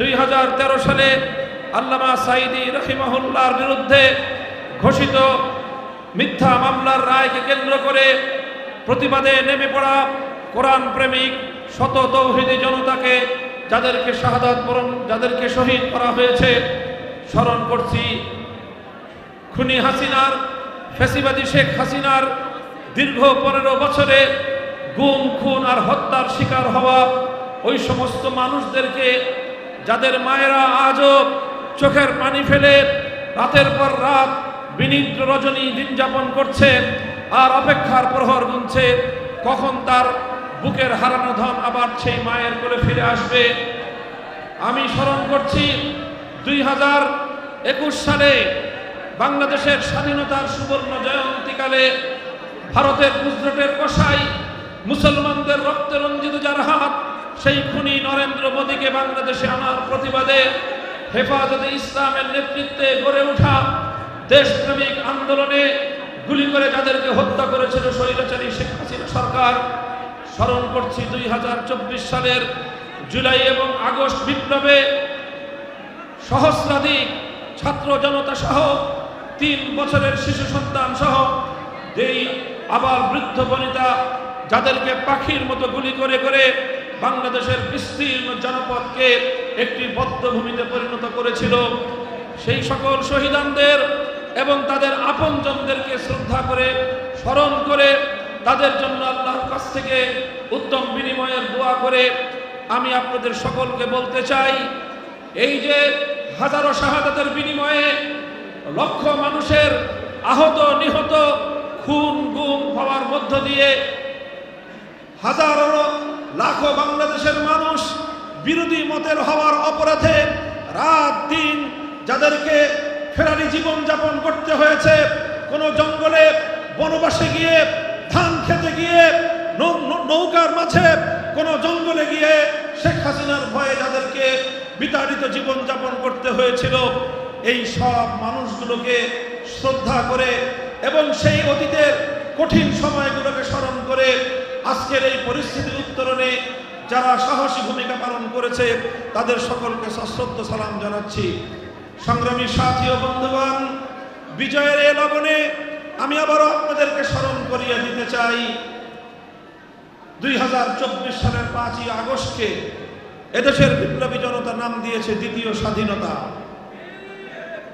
দুই হাজার তেরো সালে আল্লামা সাইদি রহিমাহুল্লার বিরুদ্ধে ঘোষিত মিথ্যা মামলার রায়কে কেন্দ্র করে প্রতিবাদে নেমে পড়া কোরআন প্রেমিক শত তৌহিদি জনতাকে যাদেরকে শাহাদাত বরণ, যাদেরকে শহীদ করা হয়েছে, স্মরণ করছি খুনি হাসিনার, ফেসিবাদী শেখ হাসিনার দীর্ঘ পনেরো বছরে গুম, খুন আর হত্যার শিকার হওয়া ওই সমস্ত মানুষদেরকে যাদের মায়েরা আজও চোখের পানি ফেলে রাতের পর রাত বিনিদ্র রজনী দিন যাপন করছে আর অপেক্ষার প্রহর গুনছে, কখন তার বুকের হারানো ধন আবার সেই মায়ের কোলে ফিরে আসবে? আমি স্মরণ করছি দুই হাজার একুশ সালে বাংলাদেশের স্বাধীনতার সুবর্ণ জয়ন্তীকালে ভারতের গুজরাটের কষাই মুসলমানদের রক্তে রঞ্জিত যার হাত সেই খুনি নরেন্দ্র মোদীকে বাংলাদেশে আনার প্রতিবাদে হেফাজতে ইসলামের নেতৃত্বে গড়ে ওঠা দেশপ্রেমিক আন্দোলনে গুলি করে যাদেরকে হত্যা করেছিল স্বৈরাচারী শেখ হাসিনা সরকার। স্মরণ করছি দুই হাজার চব্বিশ সালের জুলাই এবং আগস্ট বিপ্লবে সহস্রাধিক ছাত্র জনতা সহ তিন বছরের শিশু সন্তান সহ যেই আবার বৃদ্ধ বনিতা যাদেরকে পাখির মতো গুলি করে করে বাংলাদেশের বিস্তীর্ণ জনপদকে একটি বদ্ধভূমিতে পরিণত করেছিল। সেই সকল শহীদানদের এবং তাদের আপনজনদেরকে শ্রদ্ধা করে, স্মরণ করে, তাদের জন্য আল্লাহর কাছ থেকে উত্তম বিনিময়ের দোয়া করে আমি আপনাদের সকলকে বলতে চাই, এই যে হাজারো শাহাদাতের বিনিময়ে লক্ষ মানুষের আহত, নিহত, খুন, গুম হওয়ার মধ্য দিয়ে হাজারো লাখো বাংলাদেশের মানুষ বিরোধী মতের হওয়ার অপরাধে রাত দিন যাদেরকে ফেরারি জীবন যাপন করতে হয়েছে, কোনো জঙ্গলে বনবাসে গিয়ে, ধান খেতে গিয়ে নৌকার মাঝে কোনো জঙ্গলে গিয়ে শেখ হাসিনার ভয়ে যাদেরকে বিতাড়িত জীবন যাপন করতে হয়েছিল, এই সব মানুষগুলোকে শ্রদ্ধা করে এবং সেই অতীতের কঠিন সময়গুলোকে স্মরণ করে আজকের এই পরিস্থিতি উত্তরণে যারা সাহসী ভূমিকা পালন করেছে, তাদের সকলকে সশ্রদ্ধ সালাম জানাচ্ছি। সংগ্রামী সাথী ও বন্ধুগণ, বিজয়ের এ লবণে আমি আবারও আপনাদেরকে স্মরণ করিয়ে দিতে চাই। দুই হাজার চব্বিশ সালের পাঁচই আগস্টকে এদেশের বিপ্লবী জনতা নাম দিয়েছে দ্বিতীয় স্বাধীনতা।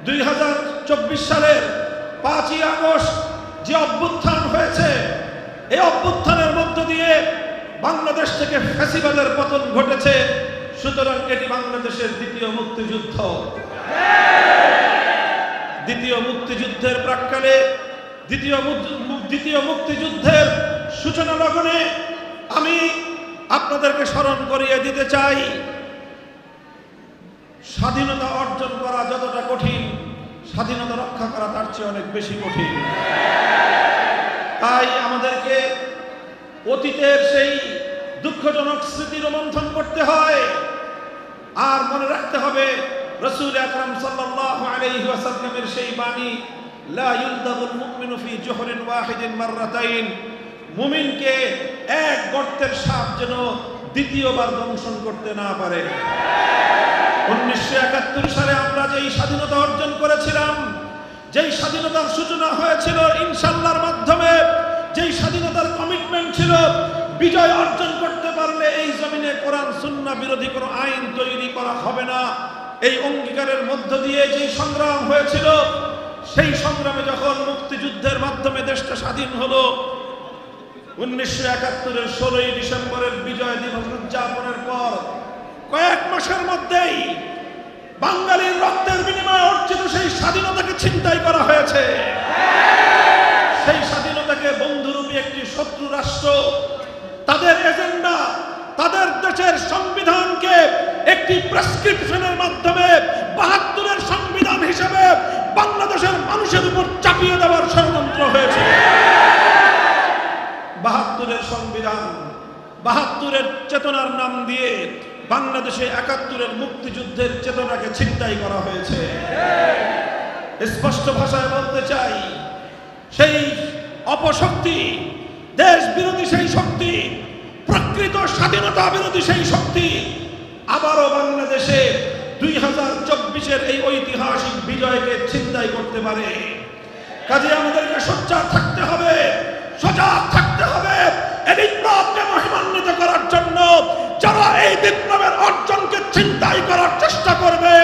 দুই হাজার চব্বিশ সালের পাঁচই আগস্ট যে অভ্যুত্থান হয়েছে, এই অভ্যুত্থানের মধ্য দিয়ে বাংলাদেশ থেকে ফ্যাসিবাদের পতন ঘটেছে, সুতরাং এটি বাংলাদেশের দ্বিতীয় মুক্তিযুদ্ধ। দ্বিতীয় মুক্তিযুদ্ধের প্রাক্কালে, দ্বিতীয় দ্বিতীয় মুক্তিযুদ্ধের সূচনা লগনে আমি আপনাদেরকে স্মরণ করিয়ে দিতে চাই, স্বাধীনতা অর্জন করা যতটা কঠিন, স্বাধীনতা রক্ষা করা তার চেয়ে অনেক বেশি কঠিন। তাই অতীতের সেই দুঃখজনক স্মৃতি রোমন্থন করতে হয়। আর মনে রাখতে হবে, রসুল আকরাম সাল্লাল্লাহু আলাইহি ওয়াসাল্লামের সেই বাণী, লা ইউলদাগুল মুমিনু ফি জুহরিন ওয়াহিদিন মাররাতাইন মুমিনকে এক গর্তের সাপ যেন দ্বিতীয়বার দংশন করতে না পারে। উনিশশো একাত্তর সালে আমরা যেই স্বাধীনতা অর্জন করেছিলাম, যেই স্বাধীনতার সূচনা হয়েছিল ইনশাল্লাহর মাধ্যমে যেই স্বাধীনতার কমিটমেন্ট ছিল, বিজয় অর্জন করতে পারলে এই জমিনে কোরআন সুন্না বিরোধী কোনো আইন তৈরি করা হবে না। এই অঙ্গীকারের মধ্য দিয়ে যেই সংগ্রাম হয়েছিল, সেই সংগ্রামে যখন মুক্তিযুদ্ধের মাধ্যমে দেশটা স্বাধীন হলো, উনিশশো একাত্তরের ষোলোই ডিসেম্বরের বিজয় দিবস উদযাপনের পর কয়েক মাসের মধ্যেই বাঙালির রক্তের বিনিময়ে অর্জিত সেই স্বাধীনতাকে ছিনতাই করা হয়েছে সেই স্বাধীনতাকে বন্ধুরূপী একটি শত্রু রাষ্ট্র, তাদের এজেন্ডা, তাদের দেশের সংবিধানকে একটি প্রেসক্রিপশনের মাধ্যমে বাহাত্তরের সংবিধান হিসেবে বাংলাদেশের মানুষের উপর চাপিয়ে দেওয়ার ষড়যন্ত্র হয়েছে। বাহাত্তরের সংবিধান, বাহাত্তরের চেতনার নাম দিয়ে বাংলাদেশে একাত্তরের মুক্তিযুদ্ধের চেতনাকে ছিনতাই করা হয়েছে। স্পষ্ট ভাষায় বলতে চাই, সেই অপশক্তি দেশ বিরোধী সেই শক্তি, প্রকৃত স্বাধীনতা বিরোধী সেই শক্তি, আবারও বাংলাদেশে দুই হাজার চব্বিশের এই ঐতিহাসিক বিজয়কে ছিনতাই করতে পারে। কাজে আমাদেরকে সোচ্চার থাকতে হবে, সজাগ থাকতে হবে এই বিপ্লবকে মহিমান্বিত করার জন্য। যারা এই বিপ্লবের অর্জনকে ছিনতাই করার চেষ্টা করবে,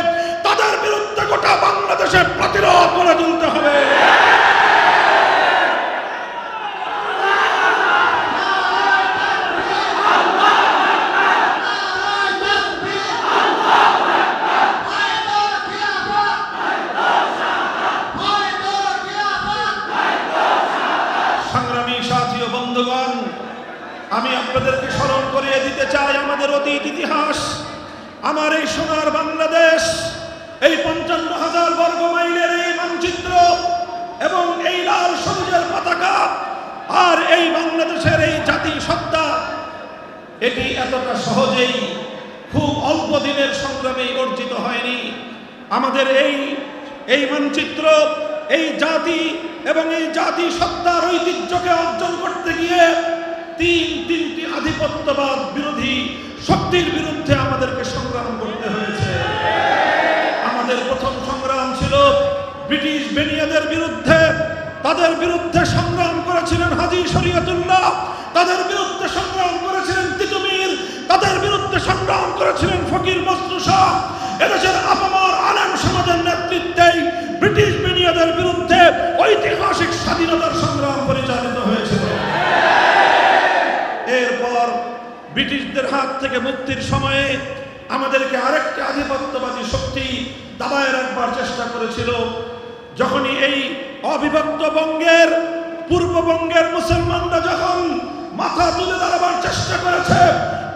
তাদের বিরুদ্ধে গোটা বাংলাদেশে প্রতিরোধ করে তুলতে হবে সংগ্রামী সাথী ও বন্ধুগণ আমি আপনাদেরকে স্মরণ করিয়ে দিতে চাই আমাদের অতীত ইতিহাস, আমার এই সোনার বাংলাদেশ, এই পঞ্চান্ন হাজার বর্গ মাইলের এই মানচিত্র এবং এই লাল সবুজের পতাকা আর এই বাংলাদেশের এই জাতি সত্তা, এটি এতটা সহজেই খুব অল্প দিনের সংগ্রামে অর্জিত হয়নি। আমাদের এই এই মানচিত্র, এই জাতি এবং এই জাতি সত্তার ঐতিহ্যকে অর্জন করতে গিয়ে তিন তিনটি আধিপত্যবাদ বিরোধী শক্তির বিরুদ্ধে আমাদেরকে সংগ্রাম করতে হয়েছে। আমাদের প্রথম সংগ্রাম ছিল ব্রিটিশ বেনিয়াদের বিরুদ্ধে। তাদের বিরুদ্ধে সংগ্রাম করেছিলেন হাজি শরীয়তুল্লাহ। তাদের বিরুদ্ধে সংগ্রাম করেছিলেন তিতুমির। তাদের বিরুদ্ধে সংগ্রাম করেছিলেন ফকির মজনু শাহ। এদেশের আপামর আলেম সমাজের নেতৃত্বেই ব্রিটিশ বেনিয়াদের বিরুদ্ধে ঐতিহাসিক স্বাধীনতার সংগ্রাম পরিচালিত হয়েছিল এরপর হাত থেকে মুক্তির সময়ে আমাদেরকে আরেকটি আধিপত্যবাদী শক্তি দাবায় রাখবার চেষ্টা করেছিল। যখনই এই অবিভক্ত বঙ্গের পূর্ববঙ্গের মুসলমানরা যখন মাথা তুলে দাঁড়াবার চেষ্টা করেছে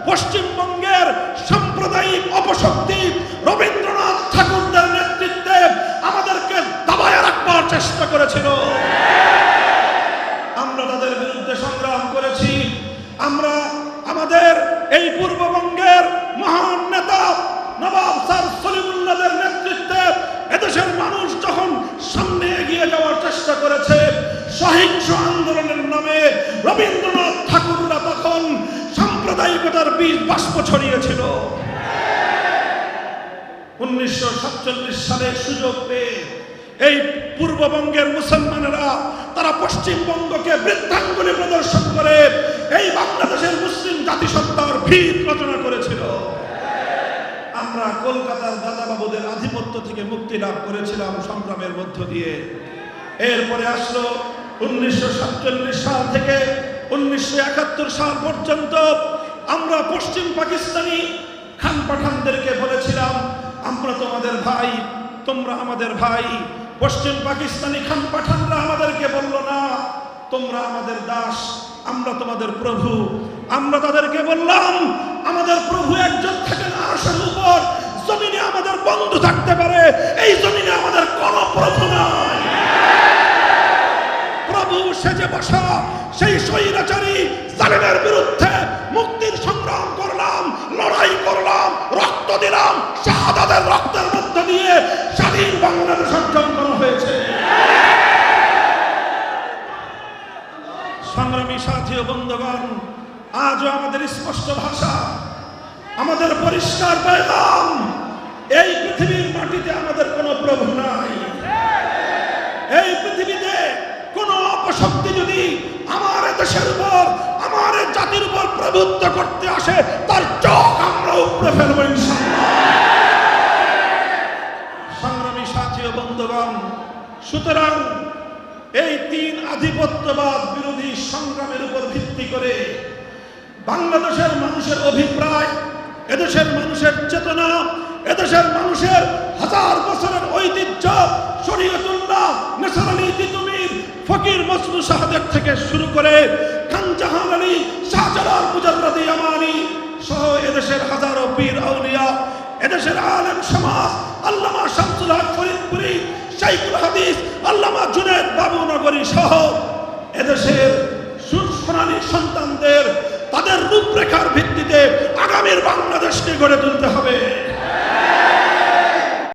পশ্চিমবঙ্গের সাম্প্রদায়িক অপশক্তি রবীন্দ্রনাথ ঠাকুরদের নেতৃত্বে আমাদেরকে দাবায় রাখবার চেষ্টা করেছিল আমরা তাদের বিরুদ্ধে সংগ্রাম করেছি আমরা আমাদের এই পূর্ববঙ্গের মহান নেতা নবাব স্যার সলিমুল্লাদের নেতৃত্বে এদেশের মানুষ যখন সামনে এগিয়ে যাওয়ার চেষ্টা করেছে সহিংস আন্দোলনের নামে রবীন্দ্রনাথ ঠাকুররা তখন সাম্প্রদায়িকতার বীজ বাষ্প ছড়িয়েছিল। উনিশশো সাতচল্লিশ সালে সুযোগ পেয়ে এই পূর্ববঙ্গের মুসলমানেরা তারা পশ্চিমবঙ্গকে বৃদ্ধাঙ্গুলি প্রদর্শন করে এই বাংলাদেশের মুসলিম জাতিসত্তার ভিত রচনা করেছিল। আমরা কলকাতার দাদাবাবুদের আধিপত্য থেকে মুক্তি লাভ করেছিলাম সংগ্রামের মধ্য দিয়ে। এরপরে আসলো উনিশশো সাতচল্লিশ সাল থেকে উনিশশো একাত্তর সাল পর্যন্ত আমরা পশ্চিম পাকিস্তানি খান পাঠানদেরকে বলেছিলাম, আমরা তোমাদের ভাই, তোমরা আমাদের ভাই। পশ্চিম পাকিস্তানি খান পাঠানরা আমাদেরকে বলল, না, তোমরা আমাদের দাস, আমরা তোমাদের প্রভু। আমরা তাদেরকে বললাম, আমাদের প্রভু একজন থাকেন আরশের উপর, জমিনে আমাদের বন্ধু থাকতে পারে। এই জমিনে আমাদের কোনো প্রভু নাই প্রভু বসা সেই স্বৈরাচারী জালিমের বিরুদ্ধে মুক্তির সংগ্রাম করলাম, লড়াই করলাম, রক্ত দিলাম, শাহাদাতের রক্তের মধ্য দিয়ে স্বাধীন বাংলাদেশ অর্জন করা হয়েছে। সংগ্রামী সাথী ও বন্ধুগণ, আজও আমাদের স্পষ্ট ভাষা, আমাদের পরিষ্কার পেলাম এই পৃথিবীর মাটিতে আমাদের কোনো প্রভু নাই। এই পৃথিবীতে কোন অপশক্তি যদি আমার দেশের উপর, আমার জাতির উপর প্রভুত্ব করতে আসে, তার চোখ আমরা উপরে ফেলব সংগ্রামী বন্ধুগণ, সুতরাং এই তিন আধিপত্যবাদ বিরোধী সংগ্রামের উপর ভিত্তি করে বাংলাদেশের মানুষের অভিপ্রায়, এদেশের মানুষের চেতনা, এদেশের মানুষের হাজার বছরের ঐতিহ্য, শরীয়তুল্লাহ নেসার আলী তিতুমির ফকির মসনু শাহাদের থেকে শুরু করে খানজাহান আলী, শাহজালাল মুজাররাদি আমানি সহ এদেশের হাজারো পীর আউলিয়া, এদেশের আলেম সমাজ, আল্লামা শামসুল হক ফরিদপুরি, শাইখুল হাদিস, আল্লামা জুনেদ বাবুনগরী সহ এদেশের সোনালী সন্তানদের তাদের রূপরেখার ভিত্তিতে আগামীর বাংলাদেশকে গড়ে তুলতে হবে।